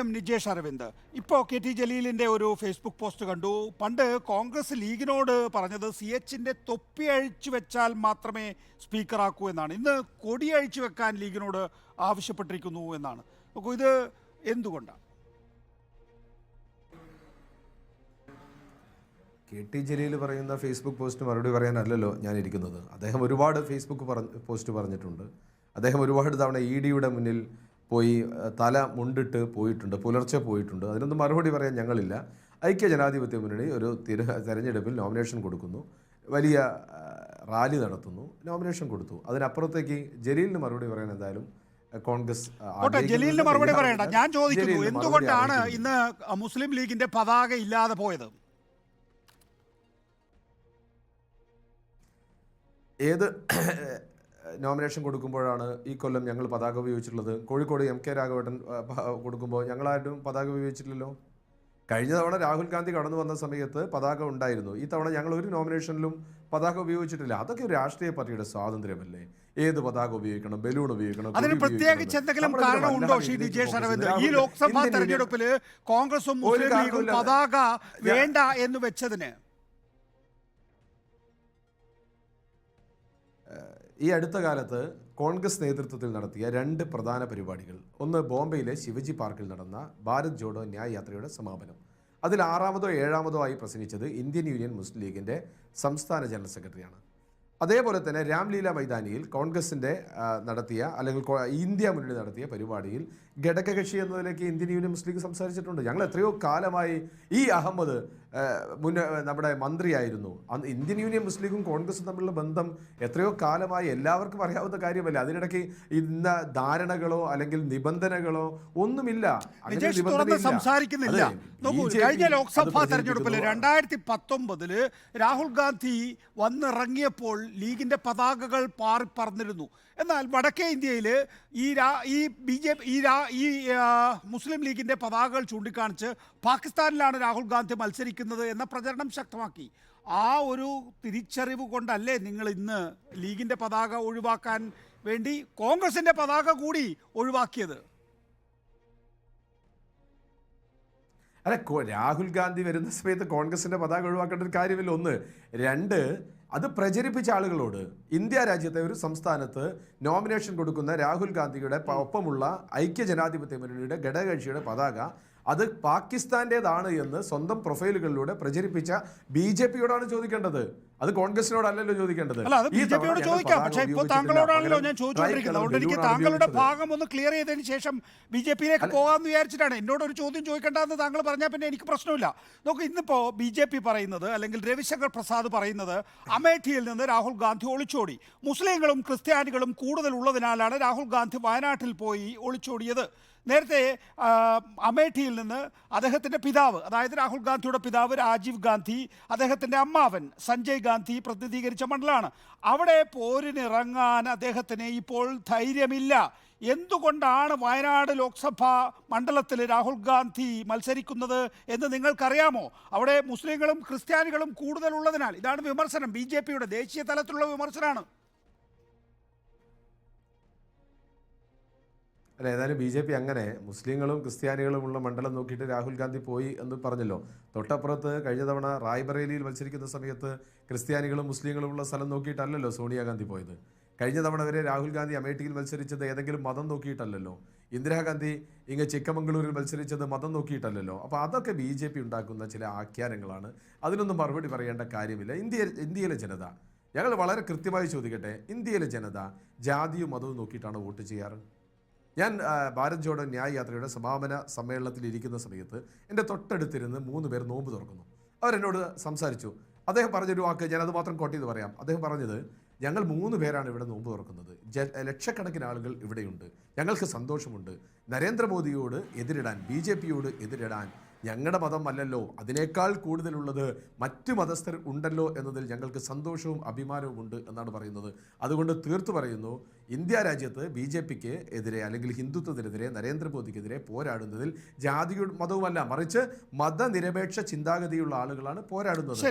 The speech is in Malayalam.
എം നിജേഷ് അരവിന്ദ്. ഇപ്പോൾ കെ ടി ജലീലിന്റെ ഒരു ഫേസ്ബുക്ക് പോസ്റ്റ് കണ്ടു. പണ്ട് കോൺഗ്രസ് ലീഗിനോട് പറഞ്ഞത് സി എച്ചിന്റെ തൊപ്പി അഴിച്ചു വെച്ചാൽ മാത്രമേ സ്പീക്കറാക്കൂ എന്നാണ്. ഇന്ന് കൊടി അഴിച്ചു വെക്കാൻ ലീഗിനോട് ആവശ്യപ്പെട്ടിരിക്കുന്നു എന്നാണ്. അപ്പോൾ ഇത് എന്തുകൊണ്ടാണ്? കെ ടി ജലീൽ പറയുന്ന ഫേസ്ബുക്ക് പോസ്റ്റ് മറുപടി പറയാനല്ലല്ലോ ഞാനിരിക്കുന്നത്. അദ്ദേഹം ഒരുപാട് ഫേസ്ബുക്ക് പോസ്റ്റ് പറഞ്ഞിട്ടുണ്ട്. അദ്ദേഹം ഒരുപാട് തവണ ഇ ഡിയുടെ മുന്നിൽ പോയി തല മുണ്ടിട്ട് പോയിട്ടുണ്ട് പുലർച്ചെ പോയിട്ടുണ്ട്. അതിനൊന്നും മറുപടി പറയാൻ ഞങ്ങളില്ല. ഐക്യ ജനാധിപത്യ മുന്നണി ഒരു തിര തെരഞ്ഞെടുപ്പിൽ നോമിനേഷൻ കൊടുക്കുന്നു. വലിയ റാലി നടത്തുന്നു. നോമിനേഷൻ കൊടുത്തു. അതിനപ്പുറത്തേക്ക് ജലീലിന് മറുപടി പറയാൻ എന്തായാലും കോൺഗ്രസ് ജലീലിന് മറുപടി പറയണ്ട. ഞാൻ ചോദിക്കുന്നു എന്തുകൊണ്ടാണ് ഇന്ന് മുസ്ലിം ലീഗിന്റെ പതാക ഇല്ലാതെ പോയത്? ഏത് നോമിനേഷൻ കൊടുക്കുമ്പോഴാണ് ഈ കൊല്ലം ഞങ്ങൾ പതാക ഉപയോഗിച്ചിട്ടുള്ളത്. കോഴിക്കോട് എം കെ രാഘവേട്ടൻ കൊടുക്കുമ്പോൾ ഞങ്ങളാരും പതാക ഉപയോഗിച്ചിട്ടില്ലല്ലോ? കഴിഞ്ഞ തവണ രാഹുൽ ഗാന്ധി കടന്നു വന്ന സമയത്ത് പതാക ഉണ്ടായിരുന്നു. ഈ തവണ ഞങ്ങൾ ഒരു നോമിനേഷനിലും പതാക ഉപയോഗിച്ചിട്ടില്ല. അതൊക്കെ ഒരു രാഷ്ട്രീയ പാർട്ടിയുടെ സ്വാതന്ത്ര്യമല്ലേ? ഏത് പതാക ഉപയോഗിക്കണം? ബലൂൺ ഉപയോഗിക്കണം? അതിന് പ്രത്യേകിച്ച്. എന്തെങ്കിലും കാരണം കാരണമുണ്ടോ ശ്രീ വിജേഷ് അരവിന്ദ് ഈ ലോക്സഭാ തെരഞ്ഞെടുപ്പിൽ കോൺഗ്രസും മുസ്ലിം ലീഗും പതാക വേണ്ട എന്ന് വെച്ചതിന് ഈ അടുത്ത കാലത്ത് കോൺഗ്രസ് നേതൃത്വത്തിൽ നടത്തിയ രണ്ട് പ്രധാന പരിപാടികൾ. ഒന്ന് ബോംബെയിലെ ശിവജി പാർക്കിൽ നടന്ന ഭാരത് ജോഡോ ന്യായ യാത്രയുടെ സമാപനം. അതിൽ ആറാമതോ ഏഴാമതോ ആയി പ്രസംഗിച്ചത് ഇന്ത്യൻ യൂണിയൻ മുസ്ലിം ലീഗിന്റെ സംസ്ഥാന ജനറൽ സെക്രട്ടറിയാണ്. അതേപോലെ തന്നെ രാംലീല മൈതാനിയിൽ കോൺഗ്രസിന്റെ നടത്തിയ അല്ലെങ്കിൽ ഇന്ത്യ മുന്നണി നടത്തിയ പരിപാടിയിൽ ഘടകകക്ഷി എന്നതിലേക്ക് ഇന്ത്യൻ യൂണിയൻ മുസ്ലിം ലീഗ് സംസാരിച്ചിട്ടുണ്ട്. ഞങ്ങൾ എത്രയോ കാലമായി ഈ അഹമ്മദ് മുന്നേ നമ്മുടെ മന്ത്രിയായിരുന്നു. അന്ന് ഇന്ത്യൻ യൂണിയൻ മുസ്ലിം ലീഗും കോൺഗ്രസും തമ്മിലുള്ള ബന്ധം എത്രയോ കാലമായി എല്ലാവർക്കും അറിയാവുന്ന കാര്യമല്ല? അതിനിടയ്ക്ക് ഇന്ന ധാരണകളോ അല്ലെങ്കിൽ നിബന്ധനകളോ ഒന്നുമില്ല. സംസാരിക്കുന്നില്ല. കഴിഞ്ഞ ലോക്സഭാ തെരഞ്ഞെടുപ്പിൽ. രണ്ടായിരത്തി പത്തൊമ്പതിൽ രാഹുൽ ഗാന്ധി വന്നിറങ്ങിയപ്പോൾ ലീഗിന്റെ പതാകകൾ പാറിപ്പറന്നിരുന്നു. എന്നാൽ വടക്കേ ഇന്ത്യയിൽ ഈ രാ ഈ ബി ജെ പി ഈ രാ ഈ മുസ്ലിം ലീഗിന്റെ പതാകകൾ ചൂണ്ടിക്കാണിച്ച് പാകിസ്ഥാനിലാണ് രാഹുൽ ഗാന്ധി മത്സരിക്കുന്നത് എന്ന പ്രചരണം ശക്തമാക്കി. ആ ഒരു തിരിച്ചറിവ് കൊണ്ടല്ലേ നിങ്ങൾ ഇന്ന് ലീഗിന്റെ പതാക ഒഴിവാക്കാൻ വേണ്ടി കോൺഗ്രസിന്റെ പതാക കൂടി ഒഴിവാക്കിയത്? അല്ല രാഹുൽ ഗാന്ധി വരുന്ന സമയത്ത് കോൺഗ്രസിന്റെ പതാക ഒഴിവാക്കേണ്ട ഒരു കാര്യമില്ല. ഒന്ന് രണ്ട് അത് പ്രചരിപ്പിച്ച ആളുകളോട് ഇന്ത്യ രാജ്യത്തെ ഒരു സംസ്ഥാനത്ത് നോമിനേഷൻ കൊടുക്കുന്ന രാഹുൽ ഗാന്ധിയുടെ ഒപ്പമുള്ള ഐക്യ ജനാധിപത്യ മുന്നണിയുടെ ഘടകകക്ഷിയുടെ പതാക അത് പാകിസ്ഥാന്റേതാണ് എന്ന് സ്വന്തം പ്രൊഫൈലുകളിലൂടെ പ്രചരിപ്പിച്ച ബി ജെ പിയോടാണ് ചോദിക്കേണ്ടത്. അത് കോൺഗ്രസിനോടല്ലോ ചോദിക്കേണ്ടത്. അല്ല അത് ബി ജെ പിയോട് ചോദിക്കാം. പക്ഷേ ഇപ്പോൾ താങ്കളോടാണല്ലോ ഞാൻ ചോദിച്ചുകൊണ്ടിരിക്കുന്നത്. അതുകൊണ്ട് എനിക്ക് താങ്കളുടെ ഭാഗം ഒന്ന് ക്ലിയർ ചെയ്തതിന് ശേഷം ബി ജെ പിയിലേക്ക് പോകാമെന്ന് വിചാരിച്ചിട്ടാണ്. എന്നോട് ഒരു ചോദ്യം ചോദിക്കേണ്ടതെന്ന് താങ്കൾ പറഞ്ഞാൽ പിന്നെ എനിക്ക് പ്രശ്നമില്ല. നോക്ക് ഇന്നിപ്പോ ബി ജെ പി പറയുന്നത് അല്ലെങ്കിൽ രവിശങ്കർ പ്രസാദ് പറയുന്നത് അമേഠിയിൽ നിന്ന് രാഹുൽ ഗാന്ധി ഒളിച്ചോടി. മുസ്ലിങ്ങളും ക്രിസ്ത്യാനികളും കൂടുതൽ ഉള്ളതിനാലാണ് രാഹുൽ ഗാന്ധി വയനാട്ടിൽ പോയി ഒളിച്ചോടിയത്. നേരത്തെ അമേഠിയിൽ നിന്ന് അദ്ദേഹത്തിന്റെ പിതാവ് അതായത് രാഹുൽ ഗാന്ധിയുടെ പിതാവ് രാജീവ് ഗാന്ധി അദ്ദേഹത്തിന്റെ അമ്മാവൻ സഞ്ജയ് ഗാന്ധി പ്രതിനിധീകരിച്ച മണ്ഡലമാണ്. അവിടെ പോരിനിറങ്ങാൻ അദ്ദേഹത്തിന് ഇപ്പോൾ ധൈര്യമില്ല. എന്തുകൊണ്ടാണ് വയനാട് ലോക്സഭാ മണ്ഡലത്തിൽ രാഹുൽ ഗാന്ധി മത്സരിക്കുന്നത് എന്ന് നിങ്ങൾക്കറിയാമോ? അവിടെ മുസ്ലിങ്ങളും ക്രിസ്ത്യാനികളും കൂടുതലുള്ളതിനാൽ ഇതാണ് വിമർശനം. ബി ദേശീയ തലത്തിലുള്ള വിമർശനമാണ് അല്ല ഏതായാലും ബി ജെ പി അങ്ങനെ മുസ്ലിങ്ങളും ക്രിസ്ത്യാനികളും ഉള്ള മണ്ഡലം നോക്കിയിട്ട് രാഹുൽ ഗാന്ധി പോയി എന്ന് പറഞ്ഞല്ലോ. തൊട്ടപ്പുറത്ത് കഴിഞ്ഞ തവണ റായ്ബറേലിയിൽ മത്സരിക്കുന്ന സമയത്ത് ക്രിസ്ത്യാനികളും മുസ്ലിങ്ങളും ഉള്ള സ്ഥലം നോക്കിയിട്ടല്ലല്ലോ സോണിയാഗാന്ധി പോയത്. കഴിഞ്ഞ തവണ വരെ രാഹുൽ ഗാന്ധി അമേഠിയിൽ മത്സരിച്ചത് ഏതെങ്കിലും മതം നോക്കിയിട്ടല്ലല്ലോ. ഇന്ദിരാഗാന്ധി ഇങ്ങ് ചിക്കമംഗളൂരിൽ മത്സരിച്ചത് മതം നോക്കിയിട്ടല്ലല്ലോ. അപ്പോൾ അതൊക്കെ ബി ജെ പി ഉണ്ടാക്കുന്ന ചില ആഖ്യാനങ്ങളാണ്. അതിനൊന്നും മറുപടി പറയേണ്ട കാര്യമില്ല. ഇന്ത്യ ഇന്ത്യയിലെ ജനത. ഞങ്ങൾ വളരെ കൃത്യമായി ചോദിക്കട്ടെ ഇന്ത്യയിലെ ജനത ജാതിയും മതവും നോക്കിയിട്ടാണ് വോട്ട് ചെയ്യാറ്? ഞാൻ ഭാരത് ജോഡോ ന്യായ യാത്രയുടെ സമാപന സമ്മേളനത്തിൽ ഇരിക്കുന്ന സമയത്ത് എന്റെ തൊട്ടടുത്തിരുന്ന് മൂന്ന് പേർ നോമ്പ് തുറക്കുന്നു. അവരെന്നോട് സംസാരിച്ചു. അദ്ദേഹം പറഞ്ഞൊരു വാക്ക് ഞാൻ അത് മാത്രം കോട്ട് ചെയ്ത് പറയാം. അദ്ദേഹം പറഞ്ഞത് ഞങ്ങൾ മൂന്ന് പേരാണ് ഇവിടെ നോമ്പ് തുറക്കുന്നത്. ജ ലക്ഷക്കണക്കിന് ആളുകൾ ഇവിടെയുണ്ട്. ഞങ്ങൾക്ക് സന്തോഷമുണ്ട്. നരേന്ദ്രമോദിയോട് എതിരിടാൻ ബി ജെ പിയോട് എതിരിടാൻ ഞങ്ങളുടെ മതം അല്ലല്ലോ അതിനേക്കാൾ കൂടുതലുള്ളത് മറ്റ് മതസ്ഥർ ഉണ്ടല്ലോ എന്നതിൽ ഞങ്ങൾക്ക് സന്തോഷവും അഭിമാനവും ഉണ്ട് എന്നാണ് പറയുന്നത്. അതുകൊണ്ട് തീർത്തു പറയുന്നു ഇന്ത്യ രാജ്യത്ത് ബി ജെ പിക്ക് എതിരെ അല്ലെങ്കിൽ ഹിന്ദുത്വത്തിനെതിരെ നരേന്ദ്രമോദിക്കെതിരെ പോരാടുന്നതിൽ ജാതി മതവുമല്ല മറിച്ച് മതനിരപേക്ഷ ചിന്താഗതിയുള്ള ആളുകളാണ് പോരാടുന്നത്.